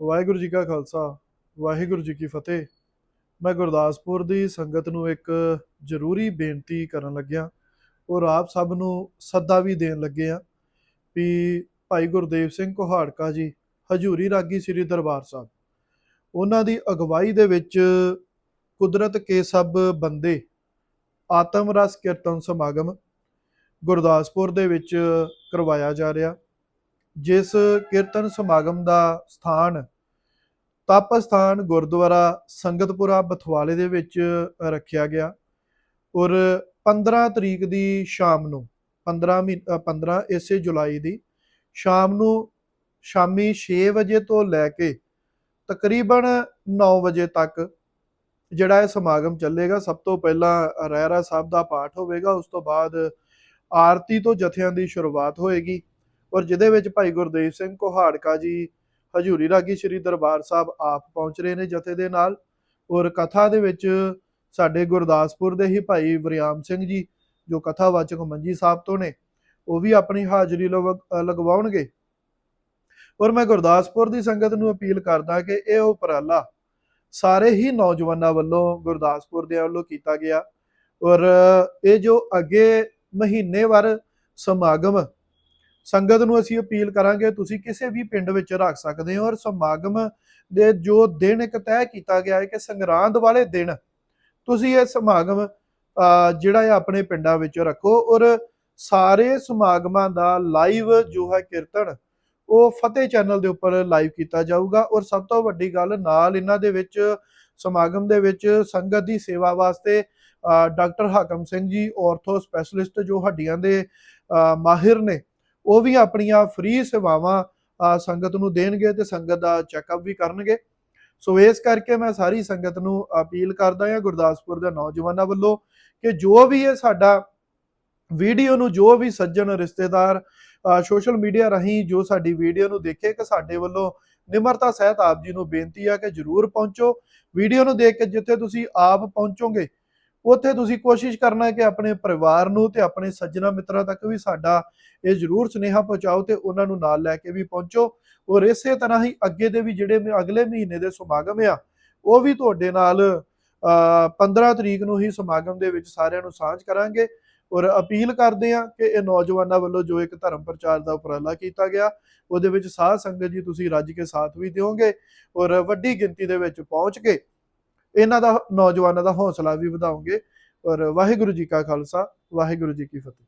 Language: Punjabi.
ਵਾਹਿਗੁਰੂ ਜੀ ਕਾ ਖਾਲਸਾ, ਵਾਹਿਗੁਰੂ ਜੀ ਕੀ ਫਤਿਹ। ਮੈਂ ਗੁਰਦਾਸਪੁਰ ਦੀ ਸੰਗਤ ਨੂੰ ਇੱਕ ਜ਼ਰੂਰੀ ਬੇਨਤੀ ਕਰਨ ਲੱਗਿਆ, ਔਰ ਆਪ ਸਭ ਨੂੰ ਸੱਦਾ ਵੀ ਦੇਣ ਲੱਗੇ ਆ ਵੀ ਭਾਈ ਗੁਰਦੇਵ ਸਿੰਘ ਕੋਹਾੜਕਾ ਜੀ, ਹਜੂਰੀ ਰਾਗੀ ਸ੍ਰੀ ਦਰਬਾਰ ਸਾਹਿਬ, ਉਹਨਾਂ ਦੀ ਅਗਵਾਈ ਦੇ ਵਿੱਚ ਕੁਦਰਤ ਕੇ ਸਭ ਬੰਦੇ ਆਤਮ ਰਸ ਕੀਰਤਨ ਸਮਾਗਮ ਗੁਰਦਾਸਪੁਰ ਦੇ ਵਿੱਚ ਕਰਵਾਇਆ ਜਾ ਰਿਹਾ। ਜਿਸ ਕੀਰਤਨ ਸਮਾਗਮ ਦਾ ਸਥਾਨ ਤਪ ਸਥਾਨ ਗੁਰਦੁਆਰਾ ਸੰਗਤਪੁਰਾ ਬਥਵਾਲੇ ਦੇ ਵਿੱਚ ਰੱਖਿਆ ਗਿਆ ਔਰ 15 ਤਰੀਕ ਦੀ ਸ਼ਾਮ ਨੂੰ 15 ਮਹੀ- ਅ, 15 ਇਸੇ ਜੁਲਾਈ ਦੀ ਸ਼ਾਮ ਨੂੰ ਸ਼ਾਮੀ 6 ਵਜੇ ਤੋਂ ਲੈ ਕੇ ਤਕਰੀਬਨ 9 ਵਜੇ ਤੱਕ ਜਿਹੜਾ ਇਹ ਸਮਾਗਮ ਚੱਲੇਗਾ ਸਭ ਤੋਂ ਪਹਿਲਾਂ ਰਹਿਰਾ ਸਾਹਿਬ ਦਾ ਪਾਠ ਹੋਵੇਗਾ ਉਸ ਤੋਂ ਬਾਅਦ ਆਰਤੀ ਤੋਂ ਜਥਿਆਂ ਦੀ ਸ਼ੁਰੂਆਤ ਹੋਏਗੀ ਔਰ ਜਿਹਦੇ ਵਿੱਚ ਭਾਈ ਗੁਰਦੇਵ ਸਿੰਘ ਕੋਹਾੜਕਾ ਜੀ, ਹਜੂਰੀ ਰਾਗੀ ਸ੍ਰੀ ਦਰਬਾਰ ਸਾਹਿਬ ਆਪ ਪਹੁੰਚ ਰਹੇ ਨੇ ਜਥੇ ਦੇ ਨਾਲ। ਔਰ ਕਥਾ ਦੇ ਵਿੱਚ ਸਾਡੇ ਗੁਰਦਾਸਪੁਰ ਦੇ ਹੀ ਭਾਈ ਵਰਿਆਮ ਸਿੰਘ ਜੀ, ਜੋ ਕਥਾਵਾਚਕ ਮੰਜੀ ਸਾਹਿਬ ਤੋਂ ਨੇ, ਉਹ ਵੀ ਆਪਣੀ ਹਾਜ਼ਰੀ ਲਵ- ਲਗਵਾਉਣਗੇ। ਔਰ ਮੈਂ ਗੁਰਦਾਸਪੁਰ ਦੀ ਸੰਗਤ ਨੂੰ ਅਪੀਲ ਕਰਦਾ ਕਿ ਇਹ ਉਪਰਾਲਾ ਸਾਰੇ ਹੀ ਨੌਜਵਾਨਾਂ ਵੱਲੋਂ ਗੁਰਦਾਸਪੁਰ ਦੇ ਵੱਲੋਂ ਕੀਤਾ ਗਿਆ। ਔਰ ਇਹ ਜੋ ਅੱਗੇ ਮਹੀਨੇਵਾਰ ਸਮਾਗਮ ਸੰਗਤ ਨੂੰ ਅਸੀਂ ਅਪੀਲ ਕਰਾਂਗੇ, ਤੁਸੀਂ ਕਿਸੇ ਵੀ ਪਿੰਡ ਵਿੱਚ ਰੱਖ ਸਕਦੇ ਹੋ ਔਰ ਸਮਾਗਮ ਦੇ ਜੋ ਦਿਨ ਇੱਕ ਤੈਅ ਕੀਤਾ ਗਿਆ ਹੈ ਕਿ ਸੰਗਰਾਂਦ ਵਾਲੇ ਦਿਨ, ਤੁਸੀਂ ਇਹ ਸਮਾਗਮ ਜਿਹੜਾ ਹੈ ਆਪਣੇ ਪਿੰਡਾਂ ਵਿੱਚ ਰੱਖੋ ਔਰ ਸਾਰੇ ਸਮਾਗਮਾਂ ਦਾ ਲਾਈਵ ਜੋ ਹੈ ਕੀਰਤਨ, ਉਹ ਫਤਿਹ ਚੈਨਲ ਦੇ ਉੱਪਰ ਲਾਈਵ ਕੀਤਾ ਜਾਊਗਾ ਔਰ ਸਭ ਤੋਂ ਵੱਡੀ ਗੱਲ ਨਾਲ ਇਹਨਾਂ ਦੇ ਵਿੱਚ, ਸਮਾਗਮ ਦੇ ਵਿੱਚ ਸੰਗਤ ਦੀ ਸੇਵਾ ਵਾਸਤੇ ਡਾਕਟਰ ਹਾਕਮ ਸਿੰਘ ਜੀ ਆਰਥੋ ਸਪੈਸ਼ਲਿਸਟ ਜੋ ਹੱਡੀਆਂ ਦੇ ਮਾਹਿਰ ਨੇ ਉਹ ਵੀ ਆਪਣੀਆਂ ਫ੍ਰੀ ਸੇਵਾਵਾਂ ਸੰਗਤ ਨੂੰ ਦੇਣਗੇ ਤੇ ਸੰਗਤ ਦਾ ਚੈੱਕਅਪ ਵੀ ਕਰਨਗੇ। ਸੋ ਇਸ ਕਰਕੇ ਮੈਂ ਸਾਰੀ ਸੰਗਤ ਨੂੰ ਅਪੀਲ ਕਰਦਾ ਹਾਂ ਗੁਰਦਾਸਪੁਰ ਦੇ ਨੌਜਵਾਨਾਂ ਵੱਲੋਂ ਕਿ ਜੋ ਵੀ ਇਹ ਸਾਡਾ ਵੀਡੀਓ ਨੂੰ, ਜੋ ਵੀ ਸੱਜਣ ਰਿਸ਼ਤੇਦਾਰ ਸੋਸ਼ਲ ਮੀਡੀਆ ਰਾਹੀਂ ਜੋ ਸਾਡੀ ਵੀਡੀਓ ਨੂੰ ਦੇਖੇ, ਕਿ ਸਾਡੇ ਵੱਲੋਂ ਨਿਮਰਤਾ ਸਹਿਤ ਆਪ ਜੀ ਨੂੰ ਬੇਨਤੀ ਆ ਕਿ ਜਰੂਰ ਪਹੁੰਚੋ। ਵੀਡੀਓ ਨੂੰ ਦੇਖ ਕੇ ਜਿੱਥੇ ਤੁਸੀਂ ਆਪ ਪਹੁੰਚੋਗੇ ਉੱਥੇ ਤੁਸੀਂ ਕੋਸ਼ਿਸ਼ ਕਰਨਾ ਹੈ ਕਿ ਆਪਣੇ ਪਰਿਵਾਰ ਨੂੰ ਤੇ ਆਪਣੇ ਸੱਜਣਾ ਮਿੱਤਰਾਂ ਤੱਕ ਵੀ ਸਾਡਾ ਇਹ ਜਰੂਰ ਸੁਨੇਹਾ ਪਹੁੰਚਾਓ ਤੇ ਉਹਨਾਂ ਨੂੰ ਨਾਲ ਲੈ ਕੇ ਵੀ ਪਹੁੰਚੋ। ਔਰ ਇਸੇ ਤਰ੍ਹਾਂ ਹੀ ਅੱਗੇ ਦੇ ਵੀ ਜਿਹੜੇ ਮ- ਅਗਲੇ ਮਹੀਨੇ ਦੇ ਸਮਾਗਮ ਆ ਉਹ ਵੀ ਤੁਹਾਡੇ ਨਾਲ ਅ, 15 ਤਰੀਕ ਨੂੰ ਹੀ ਸਮਾਗਮ ਦੇ ਵਿੱਚ ਸਾਰਿਆਂ ਨੂੰ ਸਾਂਝ ਕਰਾਂਗੇ। ਔਰ ਅਪੀਲ ਕਰਦੇ ਆ ਕਿ ਇਹ ਨੌਜਵਾਨਾਂ ਵੱਲੋਂ ਜੋ ਇੱਕ ਧਰਮ ਪ੍ਰਚਾਰ ਦਾ ਉਪਰਾਲਾ ਕੀਤਾ ਗਿਆ ਉਹਦੇ ਵਿੱਚ ਸਾਧ ਸੰਗਤ ਜੀ ਤੁਸੀਂ ਰੱਜ ਕੇ ਸਾਥ ਵੀ ਦਿਓਗੇ। ਔਰ ਵੱਡੀ ਗਿਣਤੀ ਦੇ ਵਿੱਚ ਪਹੁੰਚ ਕੇ ਇਹਨਾਂ ਦਾ ਨੌਜਵਾਨਾਂ ਦਾ ਹੌਸਲਾ ਵੀ ਵਧਾਉਂਗੇ। ਔਰ ਵਾਹਿਗੁਰੂ ਜੀ ਕਾ ਖਾਲਸਾ, ਵਾਹਿਗੁਰੂ ਜੀ ਕੀ ਫਤਿਹ।